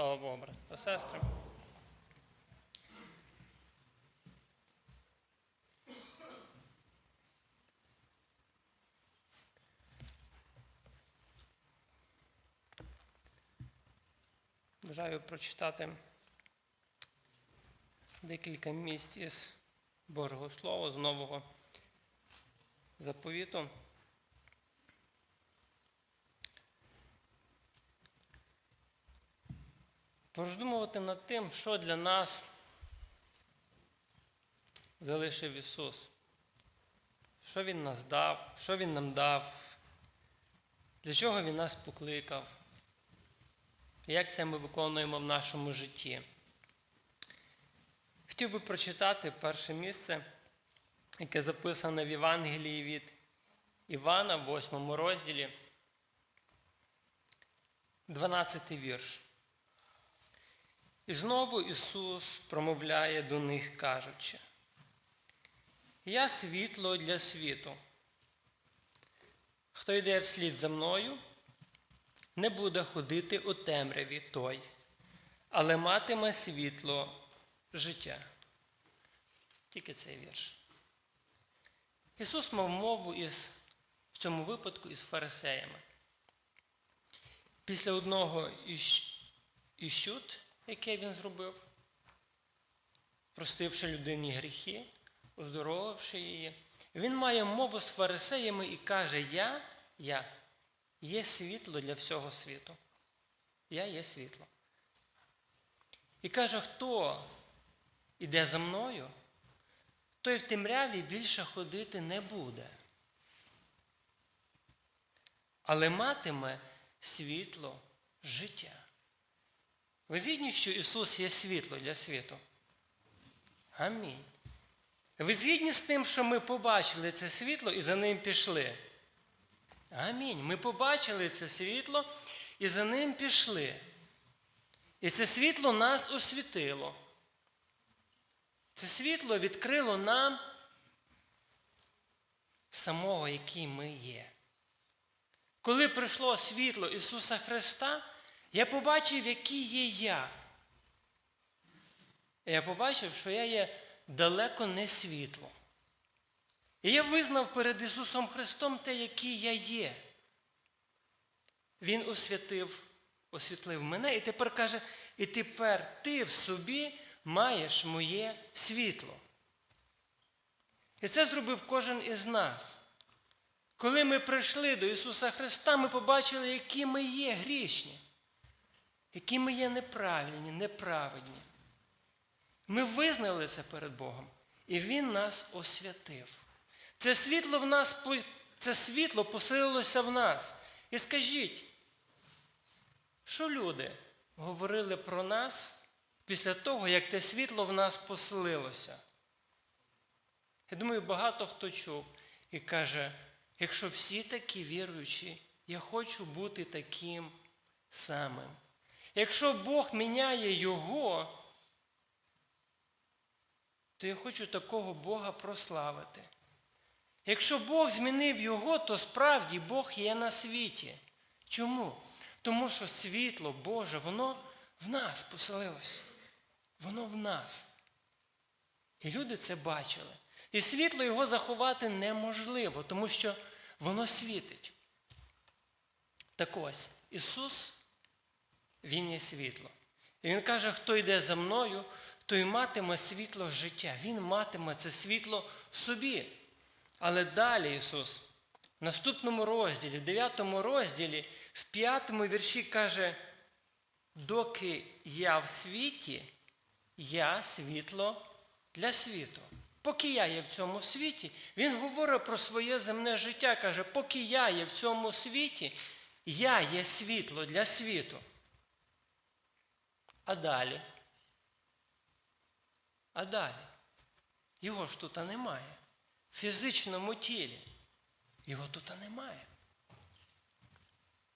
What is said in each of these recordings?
Слава Богу, брати та сестри. Бажаю прочитати декілька місць із Божого Слова, з нового заповіту. Пороздумувати над тим, що для нас залишив Ісус. Що Він нас дав, що Він нам дав, для чого Він нас покликав, як це ми виконуємо в нашому житті. Хотів би прочитати перше місце, яке записане в Євангелії від Івана, в 8 розділі, 12 вірш. І знову Ісус промовляє до них, кажучи, Я світло для світу. Хто йде вслід за мною, не буде ходити у темряві той, але матиме світло життя. Тільки цей вірш. Ісус мав мову із, в цьому випадку із фарисеями. Після одного із, із щут, яке він зробив, простивши людині гріхи, оздоровивши її, він має мову з фарисеями і каже, я, я є світло для всього світу. Я є світло. І каже, хто іде за мною, той в темряві більше ходити не буде. Але матиме світло життя. Ви згідні, що Ісус є світло для світу? Амінь. Ви згідні з тим, що ми побачили це світло і за ним пішли? Амінь. Ми побачили це світло і за ним пішли. І це світло нас освітило. Це світло відкрило нам самого, який ми є. Коли прийшло світло Ісуса Христа, я побачив, який є я. Я побачив, що я є далеко не світло. І я визнав перед Ісусом Христом те, який я є. Він освятив, освітлив мене і тепер каже, і тепер ти в собі маєш моє світло. І це зробив кожен із нас. Коли ми прийшли до Ісуса Христа, ми побачили, які ми є грішні, які ми є неправильні, неправедні. Ми визнали це перед Богом, і Він нас освятив. Це світло в нас, це світло поселилося в нас. І скажіть, що люди говорили про нас після того, як те світло в нас поселилося? Я думаю, багато хто чув і каже, якщо всі такі віруючі, я хочу бути таким самим. Якщо Бог міняє його, то я хочу такого Бога прославити. Якщо Бог змінив його, то справді Бог є на світі. Чому? Тому що світло Боже, воно в нас поселилось. Воно в нас. І люди це бачили. І світло його заховати неможливо, тому що воно світить. Так ось, Ісус, Він є світло. І Він каже, хто йде за мною, той матиме світло життя. Він матиме це світло в собі. Але далі Ісус в наступному розділі, в 9 розділі, в 5 вірші каже, доки я в світі, я світло для світу. Поки я є в цьому світі, Він говорить про своє земне життя, каже, поки я є в цьому світі, я є світло для світу. А далі? А далі? Його ж тут немає. В фізичному тілі. Його тут немає.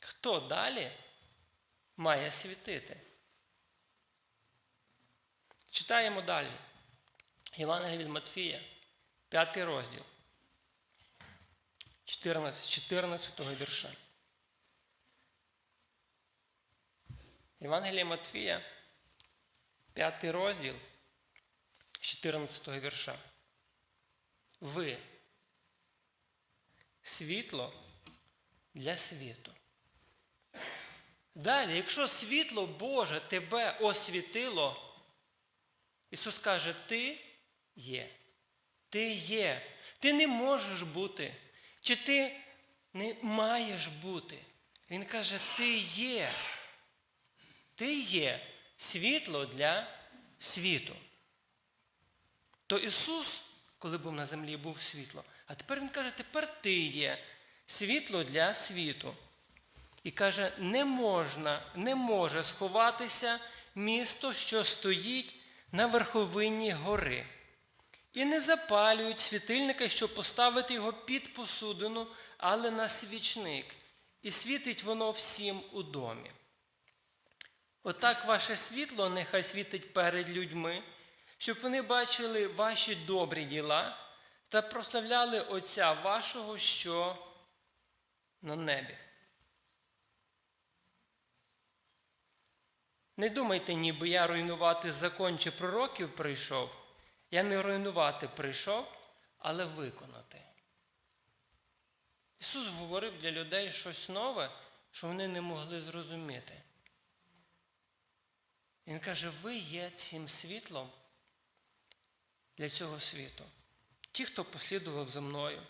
Хто далі має світити? Читаємо далі. Євангелія від Матфія, 5 розділ. 14, 14 вірша. Євангелія Матвія, 5 розділ, 14 вірша. Ви світло для світу. Далі, якщо світло Боже тебе освітило, Ісус каже, ти є. Ти є. Ти не можеш бути. Чи ти не маєш бути? Він каже, ти є. Ти є світло для світу. То Ісус, коли був на землі, був світло. А тепер Він каже, тепер ти є світло для світу. І каже, не можна, не може сховатися місто, що стоїть на верховині гори. І не запалюють світильника, щоб поставити його під посудину, але на свічник. І світить воно всім у домі. Отак ваше світло нехай світить перед людьми, щоб вони бачили ваші добрі діла та прославляли Отця вашого, що на небі. Не думайте, ніби я руйнувати закон чи пророків прийшов. Я не руйнувати прийшов, але виконати. Ісус говорив для людей щось нове, що вони не могли зрозуміти. Він каже, ви є цим світлом для цього світу. Ті, хто послідував за мною,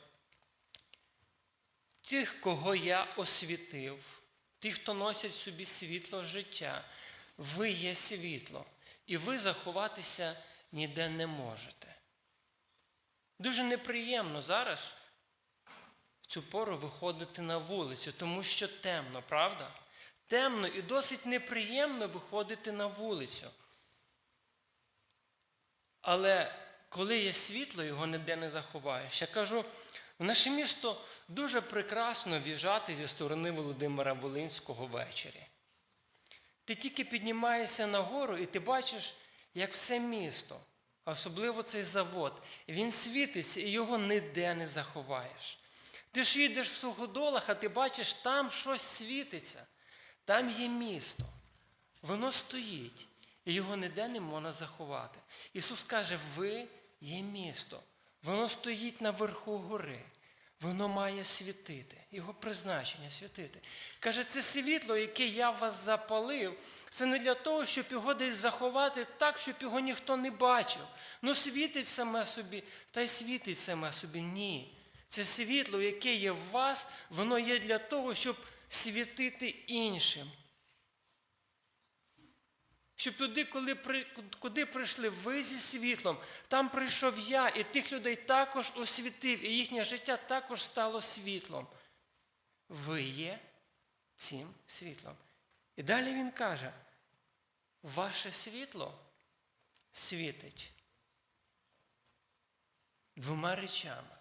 тих, кого я освітив, ті, хто носять собі світло життя, ви є світло, і ви заховатися ніде не можете. Дуже неприємно зараз в цю пору виходити на вулицю, тому що темно, правда? Темно і досить неприємно виходити на вулицю. Але коли є світло, його ніде не заховаєш. Я кажу, в наше місто дуже прекрасно в'їжджати зі сторони Володимира Волинського ввечері. Ти тільки піднімаєшся нагору і ти бачиш, як все місто, особливо цей завод, він світиться і його ніде не заховаєш. Ти ж їдеш в суходолах, а ти бачиш, там щось світиться, там є місто. Воно стоїть, і його ніде не можна заховати. Ісус каже, ви є місто. Воно стоїть на верху гори. Воно має світити, його призначення світити. Каже, це світло, яке я вас запалив, це не для того, щоб його десь заховати так, щоб його ніхто не бачив. Ну світить саме собі, та й світить саме собі. Ні. Це світло, яке є в вас, воно є для того, щоб світити іншим. Щоб туди, коли куди прийшли ви зі світлом, там прийшов я, і тих людей також освітив, і їхнє життя також стало світлом. Ви є цим світлом. І далі він каже, ваше світло світить двома речами.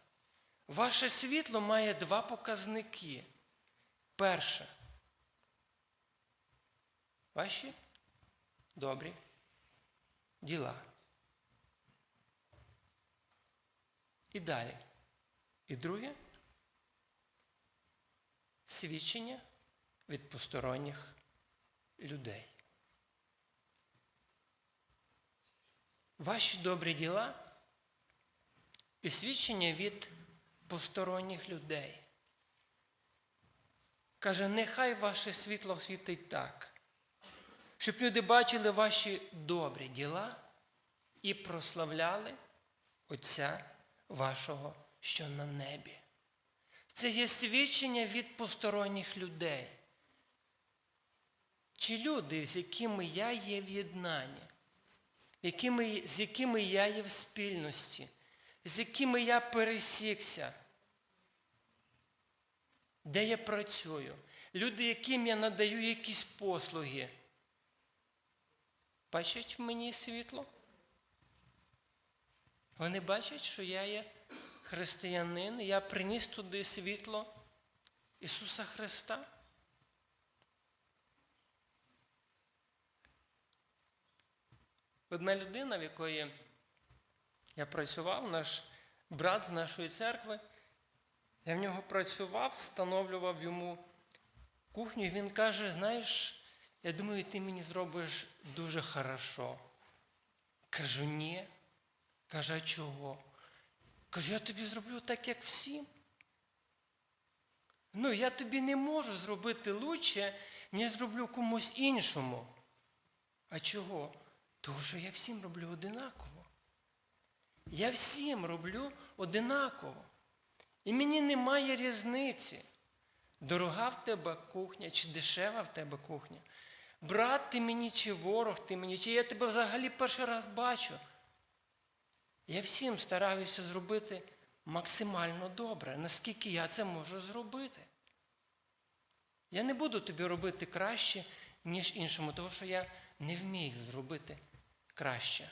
Ваше світло має два показники. Перше. Ваші добрі діла. І далі. І друге свідчення від посторонніх людей. Ваші добрі діла і свідчення від посторонніх людей. Каже, нехай ваше світло світить так, щоб люди бачили ваші добрі діла і прославляли Отця вашого, що на небі. Це є свідчення від посторонніх людей. Чи люди, з якими я є в єднанні, з якими я є в спільності, з якими я пересікся, де я працюю, люди, яким я надаю якісь послуги, бачать в мені світло? Вони бачать, що я є християнин, я приніс туди світло Ісуса Христа. Одна людина, в якої я працював, наш брат з нашої церкви, я в нього працював, встановлював йому кухню, і він каже, знаєш, Я думаю, ти мені зробиш дуже хорошо. Кажу, ні. Каже, а чого? Кажу, я тобі зроблю так, як всім. Ну, я тобі не можу зробити лучше, ніж зроблю комусь іншому. А чого? Тому що я всім роблю одинаково. Я всім роблю одинаково. І мені немає різниці, дорога в тебе кухня чи дешева в тебе кухня. Брат ти мені, чи ворог ти мені, чи я тебе взагалі перший раз бачу. Я всім стараюся зробити максимально добре, наскільки я це можу зробити. Я не буду тобі робити краще, ніж іншому, тому що я не вмію зробити краще.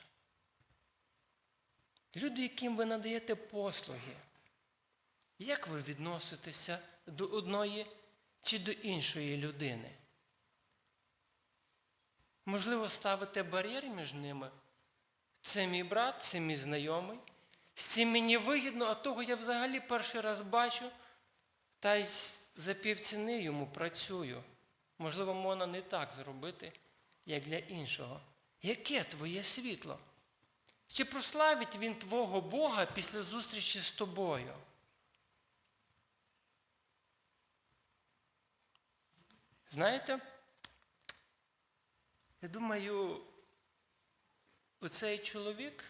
Люди, яким ви надаєте послуги, як ви відноситеся до одної чи до іншої людини? Можливо, ставите бар'єр між ними? Це мій брат, це мій знайомий. З цим мені вигідно, а того я взагалі перший раз бачу, та й за півціни йому працюю. Можливо, можна не так зробити, як для іншого. Яке твоє світло? Чи прославить він твого Бога після зустрічі з тобою? Знаєте, я думаю, оцей чоловік,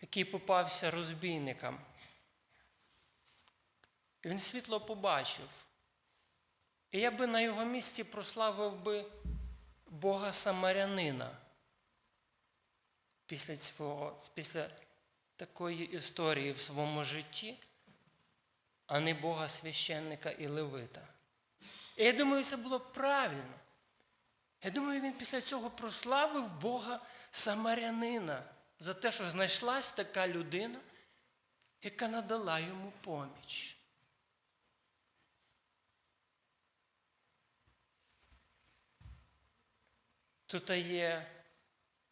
який попався розбійникам, він світло побачив. І я би на його місці прославив би Бога Самарянина після цього, після такої історії в своєму житті, а не Бога священника і Левита. І я думаю, це було правильно. Я думаю, він після цього прославив Бога Самарянина за те, що знайшлась така людина, яка надала йому поміч. Тут є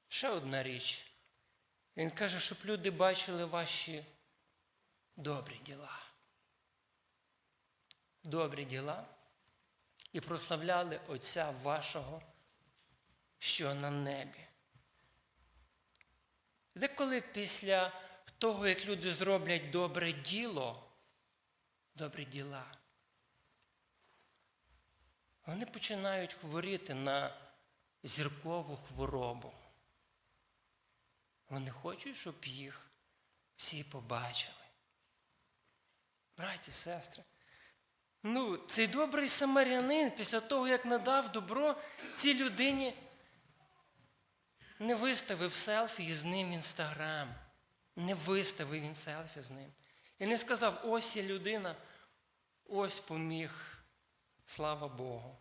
ще одна річ. Він каже, щоб люди бачили ваші добрі діла. Добрі діла і прославляли Отця вашого, що на небі. Деколи після того, як люди зроблять добре діло, добрі діла, вони починають хворіти на зіркову хворобу. Вони хочуть, щоб їх всі побачили. Браті, сестри, ну, цей добрий самарянин після того, як надав добро, цій людині не виставив селфі із ним в інстаграм. Не виставив він селфі з ним. І не сказав, ось є людина, ось поміг. Слава Богу.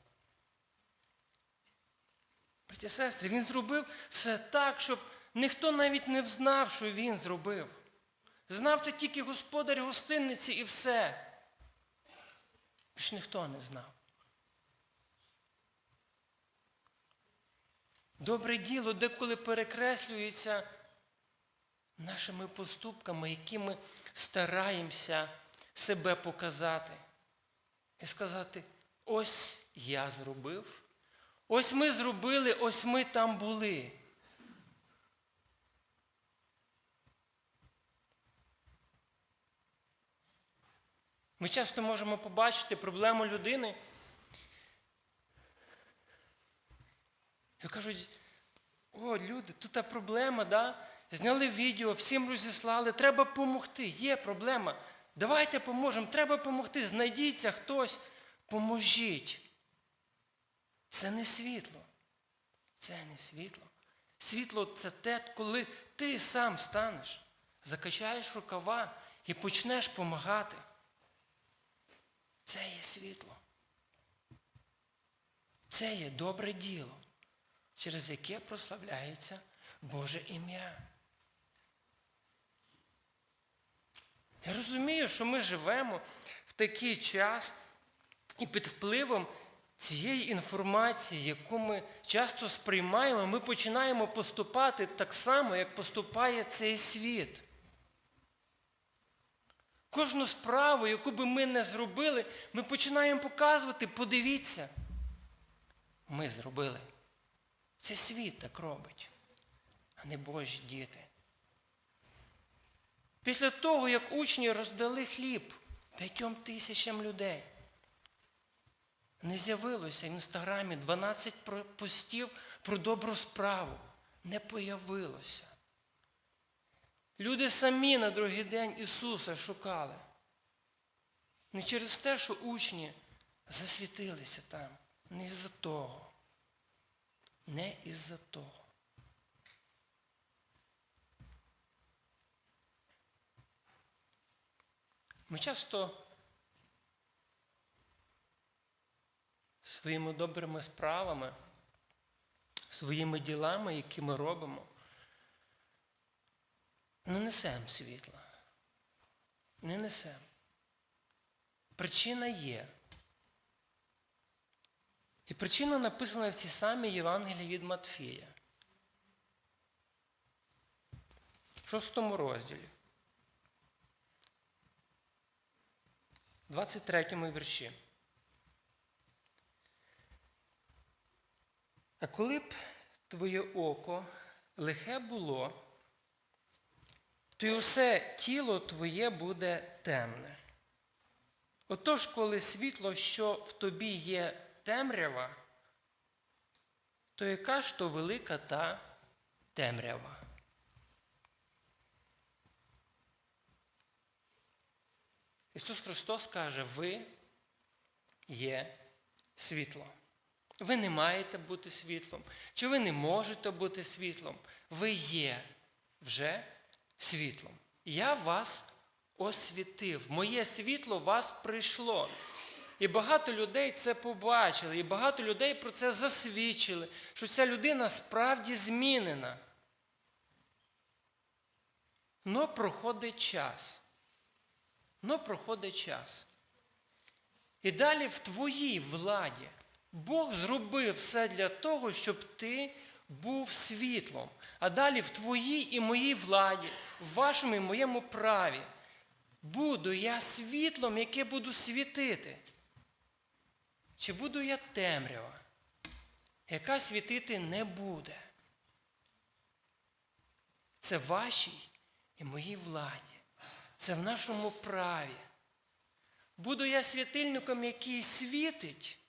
Браті сестри, він зробив все так, щоб ніхто навіть не знав, що він зробив. Знав це тільки господар гостинниці і все. Більш ніхто не знав. Добре діло деколи перекреслюється нашими поступками, які ми стараємося себе показати. І сказати, ось я зробив, ось ми зробили, ось ми там були. Ми часто можемо побачити проблему людини. І кажуть, о, люди, тут проблема, да? зняли відео, всім розіслали, треба допомогти. Є проблема. Давайте поможемо, треба допомогти. Знайдіться хтось, поможіть. Це не світло. Це не світло. Світло це те, коли ти сам станеш, закачаєш рукава і почнеш допомагати. Це є світло. Це є добре діло, через яке прославляється Боже ім'я. Я розумію, що ми живемо в такий час і під впливом цієї інформації, яку ми часто сприймаємо, ми починаємо поступати так само, як поступає цей світ. Кожну справу, яку би ми не зробили, ми починаємо показувати, подивіться. ми зробили. Це світ так робить, а не Божі діти. Після того, як учні роздали хліб п'ятьом тисячам людей, не з'явилося в інстаграмі 12 постів про добру справу. Не появилося. Люди самі на другий день Ісуса шукали. Не через те, що учні засвітилися там. Не із-за того. Не із-за того. Ми часто своїми добрими справами, своїми ділами, які ми робимо, не несемо світла. Не несемо. Причина є. І причина написана в цій самій Євангелії від Матфія. В шостому розділі. 23 вірші. А коли б твоє око лихе було, то й усе тіло твоє буде темне. Отож, коли світло, що в тобі є темрява, то яка ж то велика та темрява? Ісус Христос каже, ви є світло. Ви не маєте бути світлом, чи ви не можете бути світлом. Ви є вже світлом. Я вас освітив. Моє світло вас прийшло. І багато людей це побачили, і багато людей про це засвідчили, що ця людина справді змінена. Но проходить час. Но проходить час. І далі в твоїй владі Бог зробив все для того, щоб ти був світлом. А далі в твоїй і моїй владі, в вашому і моєму праві, буду я світлом, яке буду світити. Чи буду я темрява, яка світити не буде? Це вашій і моїй владі. Це в нашому праві. Буду я світильником, який світить,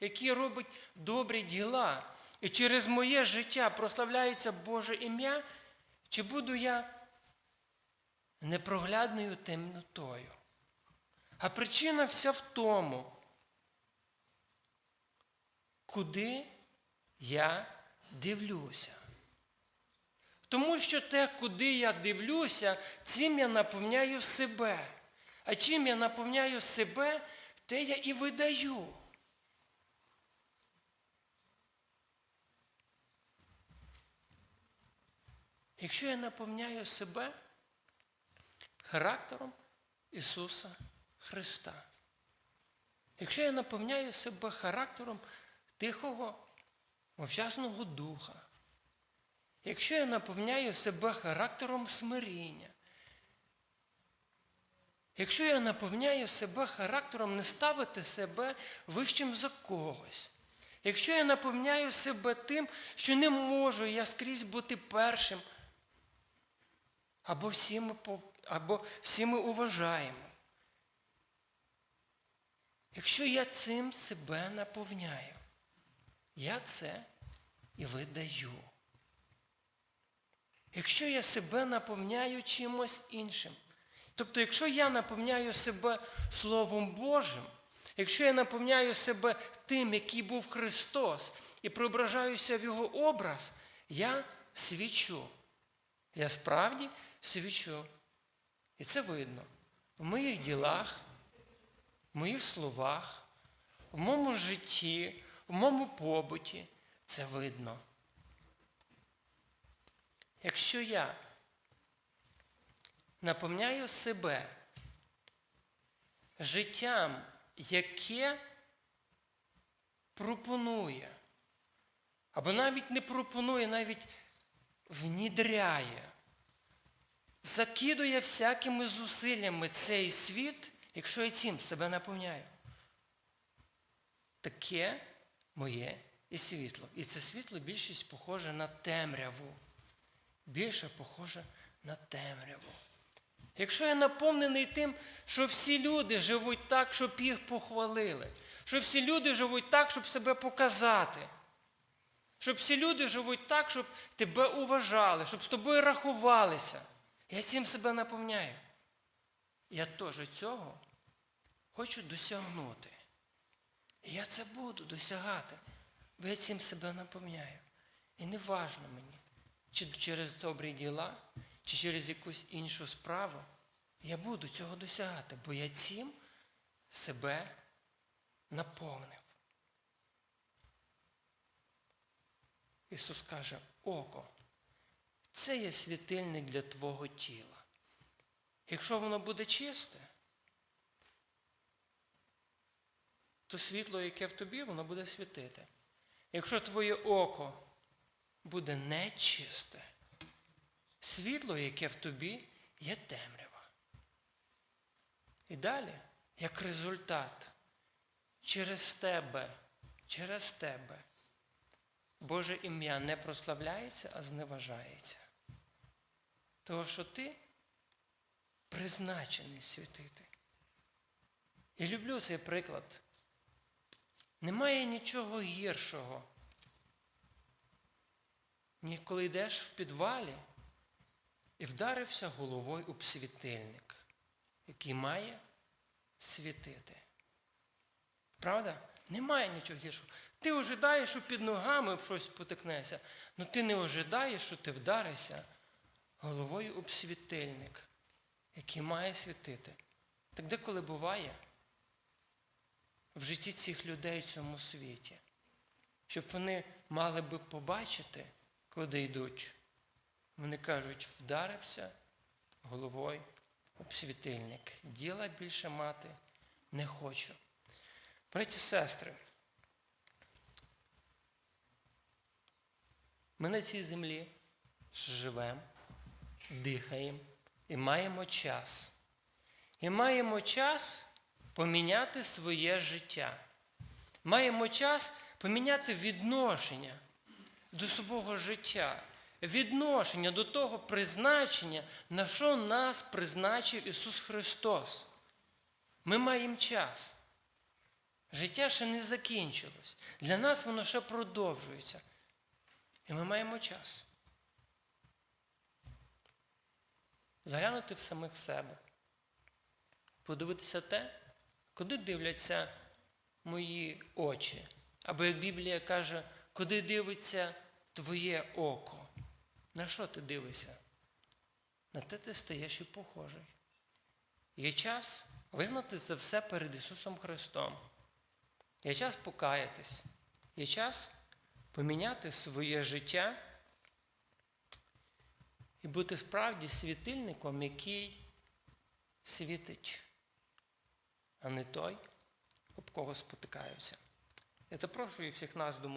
який робить добрі діла, і через моє життя прославляється Боже ім'я, чи буду я непроглядною темнотою? А причина вся в тому, куди я дивлюся. Тому що те, куди я дивлюся, цим я наповняю себе. А чим я наповняю себе, те я і видаю. Якщо я наповняю себе характером Ісуса Христа, якщо я наповняю себе характером тихого, мовчасного духа, якщо я наповняю себе характером смиріння, якщо я наповняю себе характером не ставити себе вищим за когось, якщо я наповняю себе тим, що не можу я скрізь бути першим, або всі ми, або всі ми уважаємо. Якщо я цим себе наповняю, я це і видаю. Якщо я себе наповняю чимось іншим, тобто, якщо я наповняю себе Словом Божим, якщо я наповняю себе тим, який був Христос, і преображаюся в Його образ, я свічу. Я справді свічу. І це видно в моїх ділах, в моїх словах, в моєму житті, в моєму побуті. Це видно. Якщо я наповняю себе життям, яке пропонує, або навіть не пропонує, навіть внідряє, закидує всякими зусиллями цей світ, якщо я цим себе наповняю. Таке моє і світло. І це світло більшість похоже на темряву. Більше похоже на темряву. Якщо я наповнений тим, що всі люди живуть так, щоб їх похвалили, що всі люди живуть так, щоб себе показати, щоб всі люди живуть так, щоб тебе уважали, щоб з тобою рахувалися. Я цим себе наповняю. Я теж цього хочу досягнути. Я це буду досягати, бо я цим себе наповняю. І не важно мені, чи через добрі діла, чи через якусь іншу справу. Я буду цього досягати, бо я цим себе наповнив. Ісус каже, око, це є світильник для Твого тіла. Якщо воно буде чисте, то світло, яке в тобі, воно буде світити. Якщо твоє око буде нечисте, світло, яке в тобі, є темрява. І далі, як результат, через тебе, через тебе, Боже ім'я не прославляється, а зневажається. Тому що ти призначений світити. І люблю цей приклад. Немає нічого гіршого, ні коли йдеш в підвалі і вдарився головою об світильник, який має світити. Правда? Немає нічого гіршого. Ти ожидаєш, що під ногами щось потикнеться, але ти не ожидаєш, що ти вдаришся головою об світильник, який має світити. Так деколи буває в житті цих людей в цьому світі, щоб вони мали би побачити, куди йдуть. Вони кажуть, вдарився головою об світильник. Діла більше мати не хочу. Браті сестри, ми на цій землі живемо, дихаємо і маємо час. І маємо час поміняти своє життя. Маємо час поміняти відношення до свого життя, відношення до того призначення, на що нас призначив Ісус Христос. Ми маємо час. Життя ще не закінчилось. Для нас воно ще продовжується. І ми маємо час. Заглянути в самих в себе. Подивитися те, куди дивляться мої очі. Або як Біблія каже, куди дивиться твоє око. На що ти дивишся? На те ти стаєш і похожий. Є час визнати це все перед Ісусом Христом. Є час покаятись. Є час поміняти своє життя і бути справді світильником, який світить, а не той, об кого спотикаюся. Я запрошую всіх нас до.